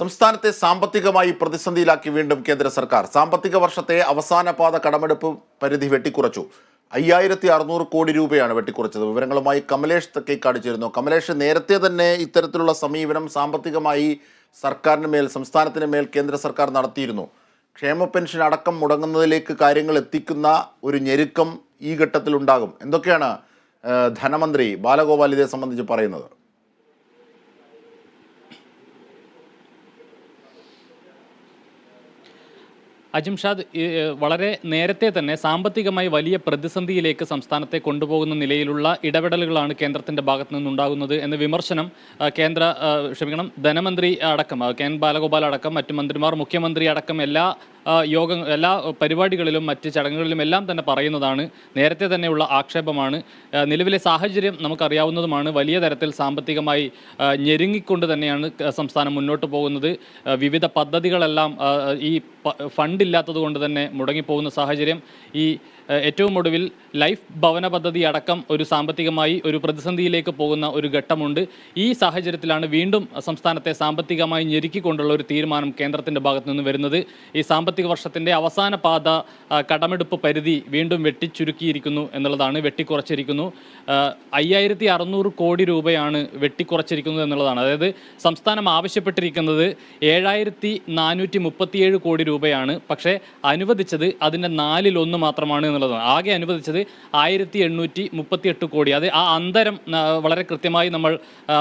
സംസ്ഥാനത്തെ സാമ്പത്തികമായി പ്രതിസന്ധിയിലാക്കി വീണ്ടും കേന്ദ്ര സർക്കാർ. സാമ്പത്തിക വർഷത്തെ അവസാന പാത കടമെടുപ്പ് പരിധി വെട്ടിക്കുറച്ചു. അയ്യായിരത്തി അറുന്നൂറ് കോടി രൂപയാണ് വെട്ടിക്കുറച്ചത്. വിവരങ്ങളുമായി കമലേഷ് തെക്കേക്കാട് ചേരുന്നു. കമലേഷ് നേരത്തെ തന്നെ ഇത്തരത്തിലുള്ള സമീപനം സാമ്പത്തികമായി സർക്കാരിന് മേൽ സംസ്ഥാനത്തിന് മേൽ കേന്ദ്ര സർക്കാർ നടത്തിയിരുന്നു. ക്ഷേമ പെൻഷൻ അടക്കം മുടങ്ങുന്നതിലേക്ക് കാര്യങ്ങൾ എത്തിക്കുന്ന ഒരു ഞെരുക്കം ഈ ഘട്ടത്തിൽ ഉണ്ടാകും എന്തൊക്കെയാണ് ധനമന്ത്രി ബാലഗോപാൽ ഇതേ സംബന്ധിച്ച് പറയുന്നത്? അജിംഷാദ് വളരെ നേരത്തെ തന്നെ സാമ്പത്തികമായി വലിയ പ്രതിസന്ധിയിലേക്ക് സംസ്ഥാനത്തെ കൊണ്ടുപോകുന്ന നിലയിലുള്ള ഇടപെടലുകളാണ് കേന്ദ്രത്തിന്റെ ഭാഗത്തു നിന്നുണ്ടാകുന്നത് എന്ന വിമർശനം കേന്ദ്ര ക്ഷമിക്കണം ധനമന്ത്രി അടക്കം കെ എൻ ബാലഗോപാൽ അടക്കം മറ്റു മന്ത്രിമാർ മുഖ്യമന്ത്രി അടക്കം എല്ലാ യോഗ എല്ലാ പരിപാടികളിലും മറ്റ് ചടങ്ങുകളിലും എല്ലാം തന്നെ പറയുന്നതാണ്. നേരത്തെ തന്നെയുള്ള ആക്ഷേപമാണ്. നിലവിലെ സാഹചര്യം നമുക്കറിയാവുന്നതുമാണ്. വലിയ തരത്തിൽ സാമ്പത്തികമായി ഞെരുങ്ങിക്കൊണ്ട് തന്നെയാണ് സംസ്ഥാനം മുന്നോട്ട് പോകുന്നത്. വിവിധ പദ്ധതികളെല്ലാം ഈ ഫണ്ടില്ലാത്തത് കൊണ്ട് തന്നെ മുടങ്ങിപ്പോകുന്ന സാഹചര്യം ഈ ഏറ്റവും ഒടുവിൽ ലൈഫ് ഭവന പദ്ധതി അടക്കം ഒരു സാമ്പത്തികമായി ഒരു പ്രതിസന്ധിയിലേക്ക് പോകുന്ന ഒരു ഘട്ടമുണ്ട്. ഈ സാഹചര്യത്തിലാണ് വീണ്ടും സംസ്ഥാനത്തെ സാമ്പത്തികമായി ഞെരുക്കിക്കൊണ്ടുള്ള ഒരു തീരുമാനം കേന്ദ്രത്തിന്റെ ഭാഗത്തു നിന്ന് വരുന്നത്. ഈ സാമ്പത്തിക വർഷത്തിന്റെ അവസാന പാത കടമെടുപ്പ് പരിധി വീണ്ടും വെട്ടിച്ചുരുക്കിയിരിക്കുന്നു എന്നുള്ളതാണ് വെട്ടിക്കുറച്ചിരിക്കുന്നു. അയ്യായിരത്തി അറുന്നൂറ് കോടി രൂപയാണ് വെട്ടിക്കുറച്ചിരിക്കുന്നത് എന്നുള്ളതാണ്. അതായത് സംസ്ഥാനം ആവശ്യപ്പെട്ടിരിക്കുന്നത് ഏഴായിരത്തി നാനൂറ്റി മുപ്പത്തിയേഴ് കോടി രൂപയാണ്. പക്ഷേ അനുവദിച്ചത് അതിന്റെ നാലിലൊന്ന് മാത്രമാണ് എന്നുള്ളതാണ്. ആകെ അനുവദിച്ചത് ആയിരത്തി എണ്ണൂറ്റി മുപ്പത്തി എട്ട് കോടി. അത് ആ അന്തരം വളരെ കൃത്യമായി നമ്മൾ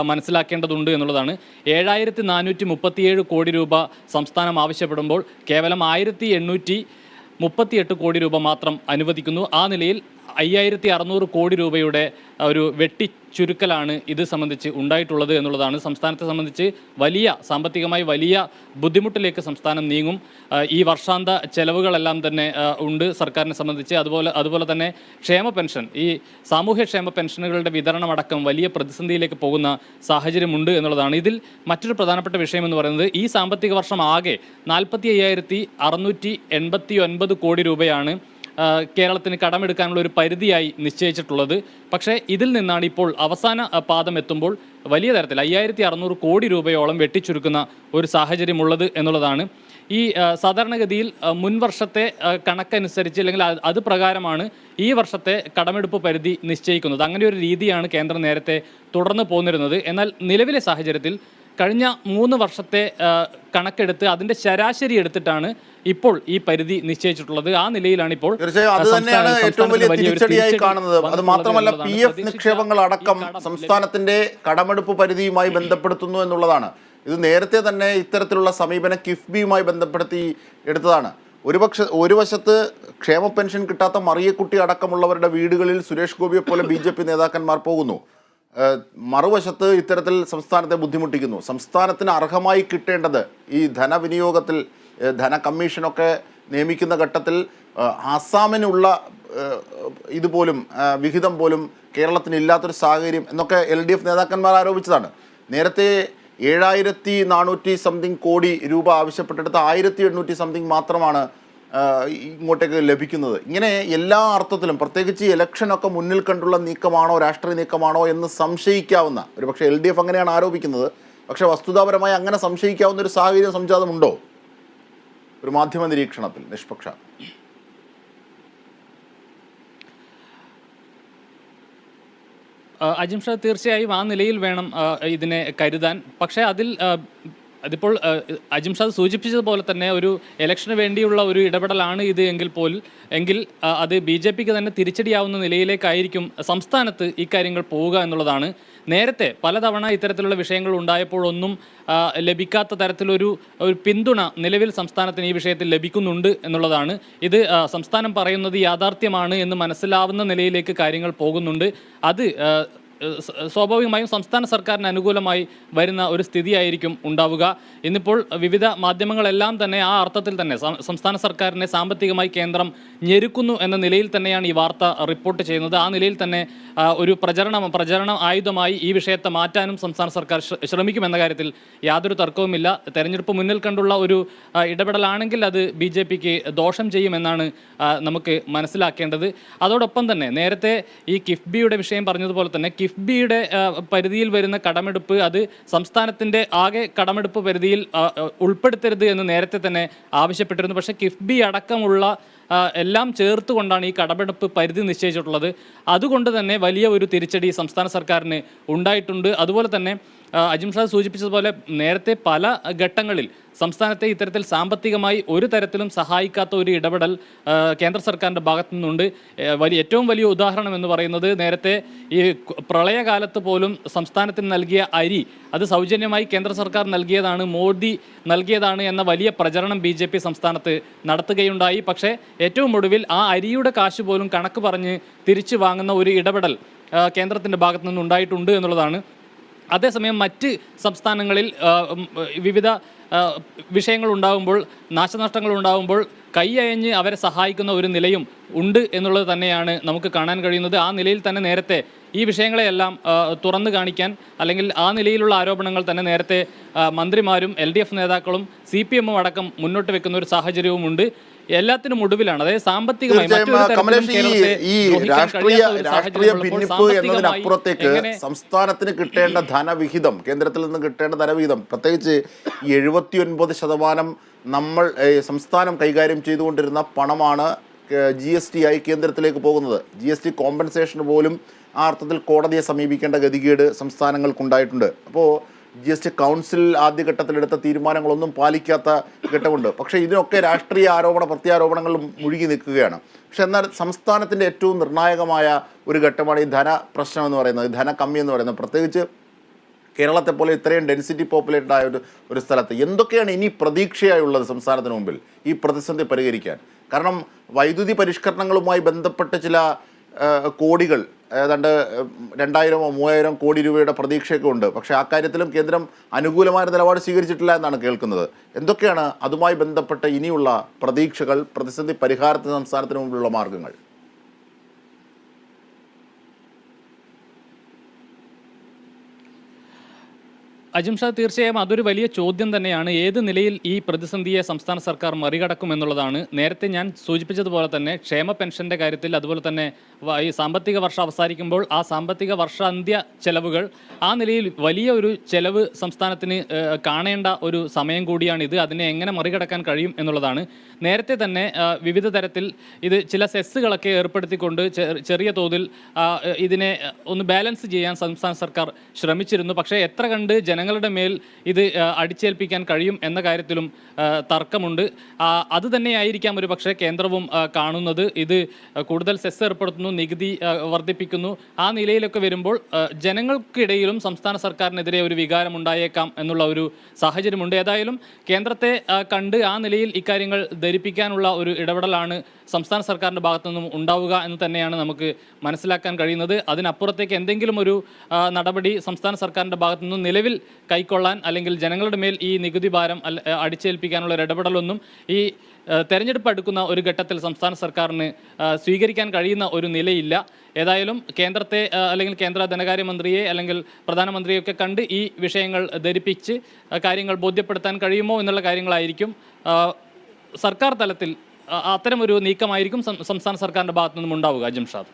മനസ്സിലാക്കേണ്ടതുണ്ട് എന്നുള്ളതാണ്. ഏഴായിരത്തി നാനൂറ്റി മുപ്പത്തിയേഴ് കോടി രൂപ സംസ്ഥാനം ആവശ്യപ്പെടുമ്പോൾ കേവലം ആയിരത്തി എണ്ണൂറ്റി മുപ്പത്തിയെട്ട് കോടി രൂപ മാത്രം അനുവദിക്കുന്നു. ആ നിലയിൽ അയ്യായിരത്തി അറുന്നൂറ് കോടി രൂപയുടെ ഒരു വെട്ടി ചുരുക്കലാണ് ഇത് സംബന്ധിച്ച് ഉണ്ടായിട്ടുള്ളത് എന്നുള്ളതാണ്. സംസ്ഥാനത്തെ സംബന്ധിച്ച് വലിയ സാമ്പത്തികമായി വലിയ ബുദ്ധിമുട്ടിലേക്ക് സംസ്ഥാനം നീങ്ങും. ഈ വർഷാന്ത ചെലവുകളെല്ലാം തന്നെ ഉണ്ട് സർക്കാരിനെ സംബന്ധിച്ച്. അതുപോലെ അതുപോലെ തന്നെ ക്ഷേമ പെൻഷൻ ഈ സാമൂഹ്യ ക്ഷേമ പെൻഷനുകളുടെ വിതരണം അടക്കം വലിയ പ്രതിസന്ധിയിലേക്ക് പോകുന്ന സാഹചര്യമുണ്ട് എന്നുള്ളതാണ്. ഇതിൽ മറ്റൊരു പ്രധാനപ്പെട്ട വിഷയം എന്ന് പറയുന്നത് ഈ സാമ്പത്തിക വർഷം ആകെ നാൽപ്പത്തി അയ്യായിരത്തി അറുന്നൂറ്റി എൺപത്തി ഒൻപത് കോടി രൂപയാണ് കേരളത്തിന് കടമെടുക്കാനുള്ള ഒരു പരിധിയായി നിശ്ചയിച്ചിട്ടുള്ളത്. പക്ഷേ ഇതിൽ നിന്നാണ് ഇപ്പോൾ അവസാന പാദം എത്തുമ്പോൾ വലിയ തരത്തിൽ അയ്യായിരത്തി അറുന്നൂറ് കോടി രൂപയോളം വെട്ടിച്ചുരുക്കുന്ന ഒരു സാഹചര്യമുള്ളത് എന്നുള്ളതാണ്. ഈ സാധാരണഗതിയിൽ മുൻവർഷത്തെ മുൻ വർഷത്തെ കണക്കനുസരിച്ച് അല്ലെങ്കിൽ അത് പ്രകാരമാണ് ഈ വർഷത്തെ കടമെടുപ്പ് പരിധി നിശ്ചയിക്കുന്നത്. അങ്ങനെ ഒരു രീതിയാണ് കേന്ദ്രം നേരത്തെ തുടർന്ന് പോന്നിരുന്നത്. എന്നാൽ നിലവിലെ സാഹചര്യത്തിൽ കഴിഞ്ഞ മൂന്ന് വർഷത്തെ കണക്കെടുത്ത് അതിന്റെ ശരാശരി എടുത്തിട്ടാണ് ഇപ്പോൾ ഈ പരിധി നിശ്ചയിച്ചിട്ടുള്ളത്. ആ നിലയിലാണ് ഇപ്പോൾ തീർച്ചയായും അത് തന്നെയാണ് ഏറ്റവും വലിയ തിരിച്ചടിയായി കാണുന്നത്. അത് മാത്രമല്ല. പി എഫ് നിക്ഷേപങ്ങൾ അടക്കം സംസ്ഥാനത്തിന്റെ കടമെടുപ്പ് പരിധിയുമായി ബന്ധപ്പെടുത്തുന്നു എന്നുള്ളതാണ്. ഇത് നേരത്തെ തന്നെ ഇത്തരത്തിലുള്ള സമീപനം കിഫ്ബിയുമായി ബന്ധപ്പെടുത്തി എടുത്തതാണ്. ഒരുപക്ഷ ഒരു വശത്ത് ക്ഷേമ പെൻഷൻ കിട്ടാത്ത മറിയക്കുട്ടി അടക്കമുള്ളവരുടെ വീടുകളിൽ സുരേഷ് ഗോപിയെ പോലെ ബി ജെ പി നേതാക്കന്മാർ പോകുന്നു. മറുവശത്ത് ഇത്തരത്തിൽ സംസ്ഥാനത്തെ ബുദ്ധിമുട്ടിക്കുന്നു. സംസ്ഥാനത്തിന് അർഹമായി കിട്ടേണ്ടത് ഈ ധനവിനിയോഗത്തിൽ ധന കമ്മീഷനൊക്കെ നിയമിക്കുന്ന ഘട്ടത്തിൽ ആസാമിനുള്ള ഇതുപോലും വിഹിതം പോലും കേരളത്തിന് ഇല്ലാത്തൊരു സാഹചര്യം എന്നൊക്കെ എൽ ഡി എഫ് നേതാക്കന്മാർ ആരോപിച്ചതാണ്. നേരത്തെ ഏഴായിരത്തി നാനൂറ്റി സംതിങ് കോടി രൂപ ആവശ്യപ്പെട്ടെടുത്ത് ആയിരത്തി എണ്ണൂറ്റി സംതിങ് മാത്രമാണ് ഇങ്ങോട്ടേക്ക് ലഭിക്കുന്നത്. ഇങ്ങനെ എല്ലാ അർത്ഥത്തിലും പ്രത്യേകിച്ച് ഇലക്ഷനൊക്കെ മുന്നിൽ കണ്ടുള്ള നീക്കമാണോ രാഷ്ട്രീയ നീക്കമാണോ എന്ന് സംശയിക്കാവുന്ന ഒരു പക്ഷേ എൽ ഡി എഫ് അങ്ങനെയാണ് ആരോപിക്കുന്നത്. പക്ഷേ വസ്തുതാപരമായി അങ്ങനെ സംശയിക്കാവുന്ന ഒരു സാഹചര്യം സംജാതമുണ്ടോ? ഒരു മാധ്യമ നിരീക്ഷണത്തിൽ നിഷ്പക്ഷ. അജിംഷ തീർച്ചയായും ആ നിലയിൽ വേണം ഇതിനെ കരുതാൻ. പക്ഷേ അതിൽ അതിപ്പോൾ അജിം അജിംഷാദ് സൂചിപ്പിച്ചതുപോലെ തന്നെ ഒരു ഇലക്ഷന് വേണ്ടിയുള്ള ഒരു ഇടപെടലാണ് ഇത് എങ്കിൽ പോലും എങ്കിൽ അത് ബി ജെ പിക്ക് തന്നെ തിരിച്ചടിയാവുന്ന നിലയിലേക്കായിരിക്കും സംസ്ഥാനത്ത് ഇക്കാര്യങ്ങൾ പോവുക എന്നുള്ളതാണ്. നേരത്തെ പലതവണ ഇത്തരത്തിലുള്ള വിഷയങ്ങൾ ഉണ്ടായപ്പോഴൊന്നും ലഭിക്കാത്ത തരത്തിലൊരു ഒരു പിന്തുണ നിലവിൽ സംസ്ഥാനത്തിന് ഈ വിഷയത്തിൽ ലഭിക്കുന്നുണ്ട് എന്നുള്ളതാണ്. ഇത് സംസ്ഥാനം പറയുന്നത് യാഥാർത്ഥ്യമാണ് എന്ന് മനസ്സിലാവുന്ന നിലയിലേക്ക് കാര്യങ്ങൾ പോകുന്നുണ്ട്. അത് സ്വാഭാവികമായും സംസ്ഥാന സർക്കാരിന് അനുകൂലമായി വരുന്ന ഒരു സ്ഥിതിയായിരിക്കും ഉണ്ടാവുക. ഇന്നിപ്പോൾ വിവിധ മാധ്യമങ്ങളെല്ലാം തന്നെ ആ അർത്ഥത്തിൽ തന്നെ സംസ്ഥാന സർക്കാരിനെ സാമ്പത്തികമായി കേന്ദ്രം ഞെരുക്കുന്നു എന്ന നിലയിൽ തന്നെയാണ് ഈ വാർത്ത റിപ്പോർട്ട് ചെയ്യുന്നത്. ആ നിലയിൽ തന്നെ ഒരു പ്രചരണം പ്രചരണ ആയുധമായി ഈ വിഷയത്തെ മാറ്റാനും സംസ്ഥാന സർക്കാർ ശ്രമിക്കും ശ്രമിക്കുമെന്ന കാര്യത്തിൽ യാതൊരു തർക്കവുമില്ല. തെരഞ്ഞെടുപ്പ് മുന്നിൽ കണ്ടുള്ള ഒരു ഇടപെടലാണെങ്കിൽ അത് ബി ജെ പിക്ക് ദോഷം ചെയ്യുമെന്നാണ് നമുക്ക് മനസ്സിലാക്കേണ്ടത്. അതോടൊപ്പം തന്നെ നേരത്തെ ഈ കിഫ്ബിയുടെ വിഷയം പറഞ്ഞതുപോലെ തന്നെ കിഫ് കിഫ്ബിയുടെ പരിധിയിൽ വരുന്ന കടമെടുപ്പ് അത് സംസ്ഥാനത്തിന്റെ ആകെ കടമെടുപ്പ് പരിധിയിൽ ഉൾപ്പെടുത്തരുത് എന്ന് നേരത്തെ തന്നെ ആവശ്യപ്പെട്ടിരുന്നു. പക്ഷേ കിഫ്ബി അടക്കമുള്ള എല്ലാം ചേർത്തുകൊണ്ടാണ് ഈ കടമെടുപ്പ് പരിധി നിശ്ചയിച്ചിട്ടുള്ളത്. അതുകൊണ്ട് തന്നെ വലിയ ഒരു തിരിച്ചടി സംസ്ഥാന സർക്കാരിന് ഉണ്ടായിട്ടുണ്ട്. അതുപോലെ തന്നെ അജിംഷാദ് സൂചിപ്പിച്ചതുപോലെ നേരത്തെ പല ഘട്ടങ്ങളിൽ സംസ്ഥാനത്തെ ഇത്തരത്തിൽ സാമ്പത്തികമായി ഒരു തരത്തിലും സഹായിക്കാത്ത ഒരു ഇടപെടൽ കേന്ദ്ര സർക്കാരിന്റെ ഭാഗത്തു നിന്നുണ്ട്. വലിയ ഏറ്റവും വലിയ ഉദാഹരണം എന്ന് പറയുന്നത് നേരത്തെ ഈ പ്രളയകാലത്ത് പോലും സംസ്ഥാനത്തിന് നൽകിയ അരി അത് സൗജന്യമായി കേന്ദ്ര സർക്കാർ നൽകിയതാണ് മോദി നൽകിയതാണ് എന്ന വലിയ പ്രചരണം ബി ജെ പി സംസ്ഥാനത്ത് നടത്തുകയുണ്ടായി. പക്ഷേ ഏറ്റവും ഒടുവിൽ ആ അരിയുടെ കാശ് പോലും കണക്ക് പറഞ്ഞ് തിരിച്ചു വാങ്ങുന്ന ഒരു ഇടപെടൽ കേന്ദ്രത്തിന്റെ ഭാഗത്തു നിന്നുണ്ടായിട്ടുണ്ട് എന്നുള്ളതാണ്. അതേസമയം മറ്റ് സംസ്ഥാനങ്ങളിൽ വിവിധ വിഷയങ്ങൾ ഉണ്ടാകുമ്പോൾ നാശനഷ്ടങ്ങൾ ഉണ്ടാകുമ്പോൾ കൈയയഞ്ഞ് അവരെ സഹായിക്കുന്ന ഒരു നിലയും ഉണ്ട് എന്നുള്ളത് തന്നെയാണ് നമുക്ക് കാണാൻ കഴിയുന്നത്. ആ നിലയിൽ തന്നെ നേരത്തെ ഈ വിഷയങ്ങളെയെല്ലാം തുറന്നു കാണിക്കാൻ അല്ലെങ്കിൽ ആ നിലയിലുള്ള ആരോപണങ്ങൾ തന്നെ നേരത്തെ മന്ത്രിമാരും എൽ നേതാക്കളും സി അടക്കം മുന്നോട്ട് വെക്കുന്ന ഒരു സാഹചര്യവുമുണ്ട്. എല്ലാത്തിനും ഒടുവിലാണ്. അതായത് സാമ്പത്തികമായി ഈ രാഷ്ട്രീയ രാഷ്ട്രീയ ഭിന്നിപ്പ് എന്നതിനപ്പുറത്തേക്ക് സംസ്ഥാനത്തിന് കിട്ടേണ്ട ധനവിഹിതം കേന്ദ്രത്തിൽ നിന്ന് കിട്ടേണ്ട ധനവിഹിതം പ്രത്യേകിച്ച് ഈ എഴുപത്തി ഒൻപത് ശതമാനം നമ്മൾ സംസ്ഥാനം കൈകാര്യം ചെയ്തുകൊണ്ടിരുന്ന പണമാണ് ജി എസ് ടി ആയി കേന്ദ്രത്തിലേക്ക് പോകുന്നത്. ജി എസ് ടി കോമ്പൻസേഷന് പോലും ആ അർത്ഥത്തിൽ കോടതിയെ സമീപിക്കേണ്ട ഗതികേട് സംസ്ഥാനങ്ങൾക്കുണ്ടായിട്ടുണ്ട്. അപ്പോൾ ജി എസ് ടി കൗൺസിൽ ആദ്യഘട്ടത്തിലെടുത്ത തീരുമാനങ്ങളൊന്നും പാലിക്കാത്ത ഘട്ടമുണ്ട്. പക്ഷേ ഇതിനൊക്കെ രാഷ്ട്രീയ ആരോപണ പ്രത്യാരോപണങ്ങൾ മുഴുകി നിൽക്കുകയാണ്. പക്ഷെ എന്നാൽ സംസ്ഥാനത്തിന്റെ ഏറ്റവും നിർണായകമായ ഒരു ഘട്ടമാണ് ഈ ധന പ്രശ്നം എന്ന് പറയുന്നത്. ധന കമ്മി എന്ന് പറയുന്നത്. പ്രത്യേകിച്ച് കേരളത്തെ പോലെ ഇത്രയും ഡെൻസിറ്റി പോപ്പുലേറ്റഡ് ആയ ഒരു ഒരു സ്ഥലത്ത് എന്തൊക്കെയാണ് ഇനി പ്രതീക്ഷയായുള്ളത് സംസ്ഥാനത്തിന് മുമ്പിൽ? ഈ പ്രതിസന്ധി പരിഹരിക്കാൻ. കാരണം വൈദ്യുതി പരിഷ്കരണങ്ങളുമായി ബന്ധപ്പെട്ട ചില കോടികൾ ഏതാണ്ട് രണ്ടായിരമോ മൂവായിരം കോടി രൂപയുടെ പ്രതീക്ഷയൊക്കെ ഉണ്ട്. പക്ഷേ ആ കാര്യത്തിലും കേന്ദ്രം അനുകൂലമായ നിലപാട് സ്വീകരിച്ചിട്ടില്ല എന്നാണ് കേൾക്കുന്നത്. എന്തൊക്കെയാണ് അതുമായി ബന്ധപ്പെട്ട ഇനിയുള്ള പ്രതീക്ഷകൾ പ്രതിസന്ധി പരിഹാരത്തിന് സംസ്ഥാനത്തിന് മുമ്പിലുള്ള മാർഗങ്ങൾ? അജിംഷാ തീർച്ചയായും അതൊരു വലിയ ചോദ്യം തന്നെയാണ്. ഏത് നിലയിൽ ഈ പ്രതിസന്ധിയെ സംസ്ഥാന സർക്കാർ മറികടക്കും എന്നുള്ളതാണ്. നേരത്തെ ഞാൻ സൂചിപ്പിച്ചതുപോലെ തന്നെ ക്ഷേമ പെൻഷന്റെ കാര്യത്തിൽ അതുപോലെ തന്നെ ഈ സാമ്പത്തിക വർഷം അവസാനിക്കുമ്പോൾ ആ സാമ്പത്തിക വർഷാന്ത്യ ചെലവുകൾ ആ നിലയിൽ വലിയ ഒരു ചെലവ് സംസ്ഥാനത്തിന് കാണേണ്ട ഒരു സമയം കൂടിയാണ് ഇത്. അതിനെ എങ്ങനെ മറികടക്കാൻ കഴിയും എന്നുള്ളതാണ്. നേരത്തെ തന്നെ വിവിധ തരത്തിൽ ഇത് ചില സെസ്സുകളൊക്കെ ഏർപ്പെടുത്തിക്കൊണ്ട് ചെറിയ തോതിൽ ഇതിനെ ഒന്ന് ബാലൻസ് ചെയ്യാൻ സംസ്ഥാന സർക്കാർ ശ്രമിച്ചിരുന്നു. പക്ഷേ എത്ര കണ്ട് ജനങ്ങളുടെ മേൽ ഇത് അടിച്ചേൽപ്പിക്കാൻ കഴിയും എന്ന കാര്യത്തിലും തർക്കമുണ്ട്. അത് തന്നെയായിരിക്കാം ഒരു പക്ഷേ കേന്ദ്രവും കാണുന്നത്. ഇത് കൂടുതൽ സെസ് ഏർപ്പെടുത്തുന്നു നികുതി വർദ്ധിപ്പിക്കുന്നു. ആ നിലയിലൊക്കെ വരുമ്പോൾ ജനങ്ങൾക്കിടയിലും സംസ്ഥാന സർക്കാരിനെതിരെ ഒരു വികാരം ഉണ്ടായേക്കാം എന്നുള്ള ഒരു സാഹചര്യമുണ്ട്. ഏതായാലും കേന്ദ്രത്തെ കണ്ട് ആ നിലയിൽ ഇക്കാര്യങ്ങൾ ധരിപ്പിക്കാനുള്ള ഒരു ഇടപെടലാണ് സംസ്ഥാന സർക്കാരിന്റെ ഭാഗത്തു നിന്നും ഉണ്ടാവുക എന്ന് തന്നെയാണ് നമുക്ക് മനസ്സിലാക്കാൻ കഴിയുന്നത്. അതിനപ്പുറത്തേക്ക് എന്തെങ്കിലും ഒരു നടപടി സംസ്ഥാന സർക്കാരിന്റെ ഭാഗത്തു നിന്നും നിലവിൽ കൈക്കൊള്ളാൻ അല്ലെങ്കിൽ ജനങ്ങളുടെ മേൽ ഈ നികുതി ഭാരം അടിച്ചേൽപ്പിക്കാനുള്ള ഒരു ഇടപെടലൊന്നും ഈ തെരഞ്ഞെടുപ്പ് അടുക്കുന്ന ഒരു ഘട്ടത്തിൽ സംസ്ഥാന സർക്കാരിന് സ്വീകരിക്കാൻ കഴിയുന്ന ഒരു നിലയില്ല. ഏതായാലും കേന്ദ്രത്തെ അല്ലെങ്കിൽ കേന്ദ്ര ധനകാര്യമന്ത്രിയെ അല്ലെങ്കിൽ പ്രധാനമന്ത്രിയൊക്കെ കണ്ട് ഈ വിഷയങ്ങൾ ധരിപ്പിച്ച് കാര്യങ്ങൾ ബോധ്യപ്പെടുത്താൻ കഴിയുമോ എന്നുള്ള കാര്യങ്ങളായിരിക്കും സർക്കാർ തലത്തിൽ അത്തരമൊരു നീക്കമായിരിക്കും സംസ്ഥാന സർക്കാരിന്റെ ഭാഗത്തു നിന്നും ഉണ്ടാവുക ജംഷാദ്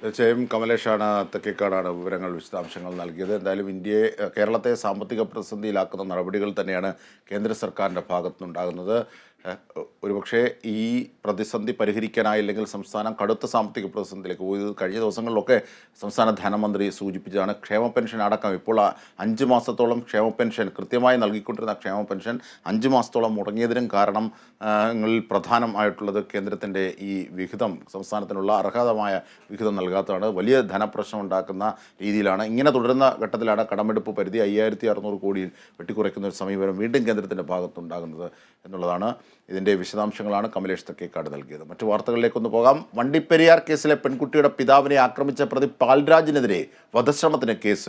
തീർച്ചയായും കമലേഷാണ് തെക്കേക്കാടാണ് വിവരങ്ങൾ വിശദാംശങ്ങൾ നൽകിയത്. എന്തായാലും ഇന്ത്യയെ കേരളത്തെ സാമ്പത്തിക പ്രതിസന്ധിയിലാക്കുന്ന നടപടികൾ തന്നെയാണ് കേന്ദ്ര സർക്കാരിന്റെ ഭാഗത്തുനിന്നുണ്ടാകുന്നത്. ഒരുപക്ഷേ ഈ പ്രതിസന്ധി പരിഹരിക്കാനായില്ലെങ്കിൽ സംസ്ഥാനം കടുത്ത സാമ്പത്തിക പ്രതിസന്ധിയിലേക്ക് പോയി. കഴിഞ്ഞ ദിവസങ്ങളിലൊക്കെ സംസ്ഥാന ധനമന്ത്രി സൂചിപ്പിച്ചതാണ് ക്ഷേമ പെൻഷൻ അടക്കം. ഇപ്പോൾ അഞ്ച് മാസത്തോളം ക്ഷേമ പെൻഷൻ കൃത്യമായി നൽകിക്കൊണ്ടിരുന്ന ക്ഷേമ പെൻഷൻ അഞ്ച് മാസത്തോളം മുടങ്ങിയതിനും കാരണം ആ, പ്രധാനമായിട്ടുള്ളത് കേന്ദ്രത്തിന്റെ ഈ വിഹിതം സംസ്ഥാനത്തിനുള്ള അർഹതമായ വിഹിതം നൽകാത്തതാണ്. വലിയ ധനപ്രശ്നം ഉണ്ടാക്കുന്ന രീതിയിലാണ്. ഇങ്ങനെ തുടരുന്ന ഘട്ടത്തിലാണ് കടമെടുപ്പ് പരിധി അയ്യായിരത്തി അറുന്നൂറ് കോടിയിൽ വെട്ടിക്കുറയ്ക്കുന്ന ഒരു സമീപനം വീണ്ടും കേന്ദ്രത്തിന്റെ ഭാഗത്തുണ്ടാകുന്നത് എന്നുള്ളതാണ് ഇതിന്റെ വിശദാംശങ്ങളാണ് കമലേഷ് തക്കേക്കാട് നൽകിയത്. മറ്റു വാർത്തകളിലേക്കൊന്ന് പോകാം. വണ്ടിപ്പെരിയാർ കേസിലെ പെൺകുട്ടിയുടെ പിതാവിനെ ആക്രമിച്ച പ്രതി പാൽരാജിനെതിരെ വധശ്രമത്തിന് കേസ്